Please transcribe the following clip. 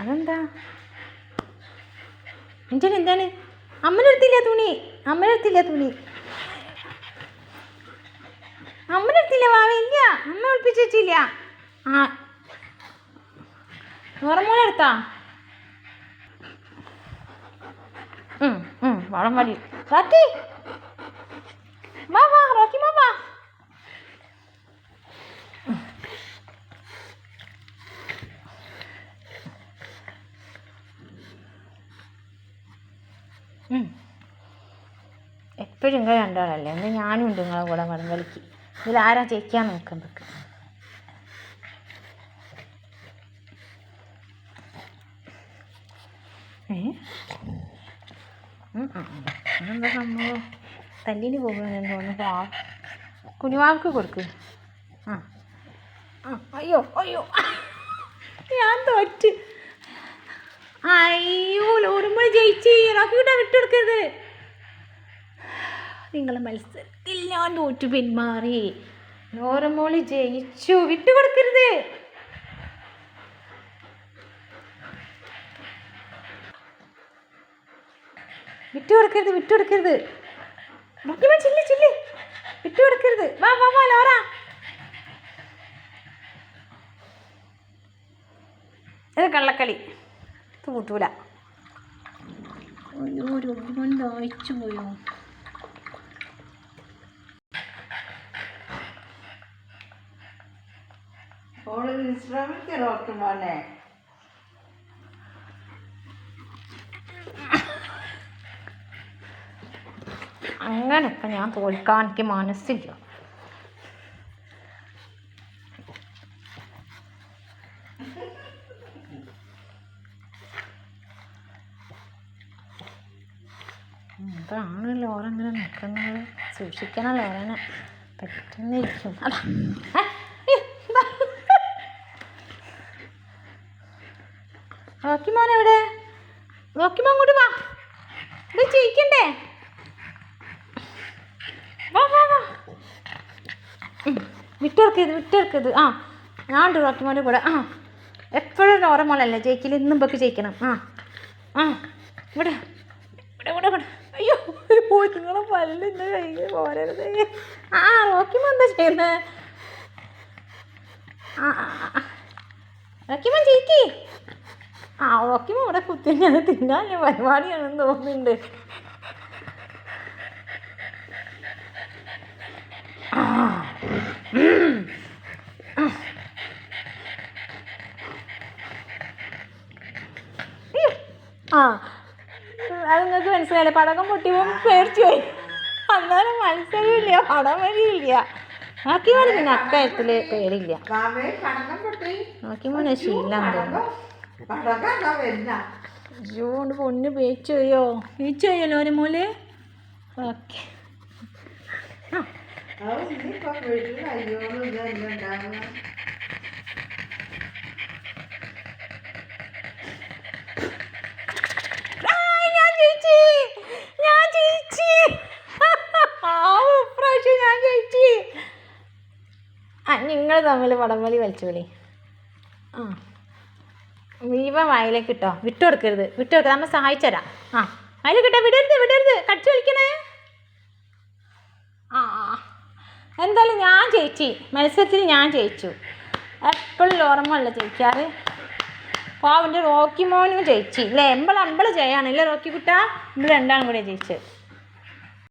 അതെന്താ? എന്റെ എന്താണ്? അമ്മനെടുത്തില്ല തുണി. അമ്മനെടുത്തില്ല തുണി. അമ്മനെടുത്തില്ല വാവ ഇല്ല. അമ്മ ഒളിപ്പിച്ച് വെച്ചില്ല. ആ. ഉം, വളം റോക്കി വാ വാ റോക്കി വാ വാ എപ്പോഴും നിങ്ങൾ രണ്ടാളല്ലേ എന്നാൽ ഞാനും ഉണ്ട് നിങ്ങളെ കൂടെ വടം കളിക്ക് ഇതിൽ ആരാ ജയിക്കാൻ നോക്കുന്നത് എന്താ സംഭവം? തല്ലിന് പോകുന്നു തോന്നുന്നു. പാ കുഞ്ഞുവാക്ക് കൊടുക്ക്. ആ. അയ്യോ അയ്യോ. ഞാൻ തോറ്റ്. ലോറുമ്പോൾ ജയിച്ച് റോക്കിട്ട വിട്ടുകൊടുക്കരുത് നിങ്ങളെ മത്സരത്തിൽ ഞാൻ തോറ്റു പിന്മാറി. ലോറമോൾ ജയിച്ചു വിട്ടുകൊടുക്കരുത്. വിട്ടുകൊടുക്കരുത് വിട്ടുകൊടുക്കരുത്. റോക്കിമ ചില്ല് ചില്ല്. വിട്ടുകൊടുക്കരുത്. വാ വാ വാ ലോറ. ഇത് കള്ളക്കളി. ഇത് കൂട്ടൂല. രോഗം ദാഹിച്ചു പോയോ? ഓൾ വിശ്രമിക്ക മോനെ. അങ്ങനൊക്കെ ഞാൻ തോൽക്കാൻ എനിക്ക് മനസ്സില്ല. അതാണ് ലോറ ഇങ്ങനെ നിൽക്കുന്നത് സൂക്ഷിക്കണം ലോറനെ. റോക്കി മോൻ എവിടെ? റോക്കി കൂടി വാ. ഇത് ചെയ്യിക്കണ്ടേ വാ വാ വാ. ഉം, വിട്ടുകൊടുക്കരുത് വിട്ടുകൊടുക്കരുത് ആ ഞാൻ ഉണ്ട് റോക്കി മോന്റെ കൂടെ. ആ എപ്പോഴും ലോറ മോളല്ലേ ജയിക്കില്ല ഇന്നും ബക്ക് ജയിക്കണം. ആ ആ ഇവിടെ ഇവിടെ ഇവിടെ ഇവിടെ. നിങ്ങളെ പല്ലിന്റെ കയ്യിൽ പോരരുത് ആ റോക്കിമ എന്താ ചെയ്യുന്നത് ആ. റോക്കിമ ജയിക്കി ആ റോക്കിമ ഇവിടെ കുത്തി ഞാൻ തിന്നാൻ പരിപാടിയാണെന്ന് തോന്നുന്നുണ്ട് ആ. ആ. അയ്യോ. അത് നിങ്ങൾക്ക് മനസ്സിലായില്ലേ? പടക്കം പൊട്ടിയപ്പോൾ പേടിച്ചു പോയി. അന്നേരം മത്സരമില്ല പടം വരിയില്ല പോലെ പിന്നെ അക്കാര്യത്തിൽ പേടില്ല കാവേ കടക്കം പൊട്ടി. ബാക്കി മോനെ ശീലം അയ്യോ കൊണ്ട് പൊന്ന് പേച്ചു പോയോ? പേച്ചു പോയല്ലോ ഒരു മോൽ ഓക്കെ. ആ തമ്മിൽ വടംവലി വലിച്ചോളി ആ. ഇവ വയലേക്ക് ഇട്ടോ. വിട്ടു കൊടുക്കരുത്. വിട്ടു കൊടുക്കരുത് നമ്മൾ സഹായിച്ചു തരാം. ആ. വയലേക്ക് ഇട്ടോ വിടരുത് വിടരുത്. കടിച്ചു വലിക്കണേ. ആ. എന്തായാലും ഞാൻ ജയിച്ചു. മത്സരത്തിൽ ഞാൻ ജയിച്ചു. എപ്പോഴും ഓർമ്മയുള്ള ജയിക്കാറ്? പാവിന്റെ റോക്കി മോനും ജയിച്ചു. ഇല്ലേ? എമ്പളമ്പൾ ജയാണ്. ഇല്ലേ റോക്കി കുട്ട? ഇമ്പൾ രണ്ടാളും കൂടെ ജയിച്ചത്.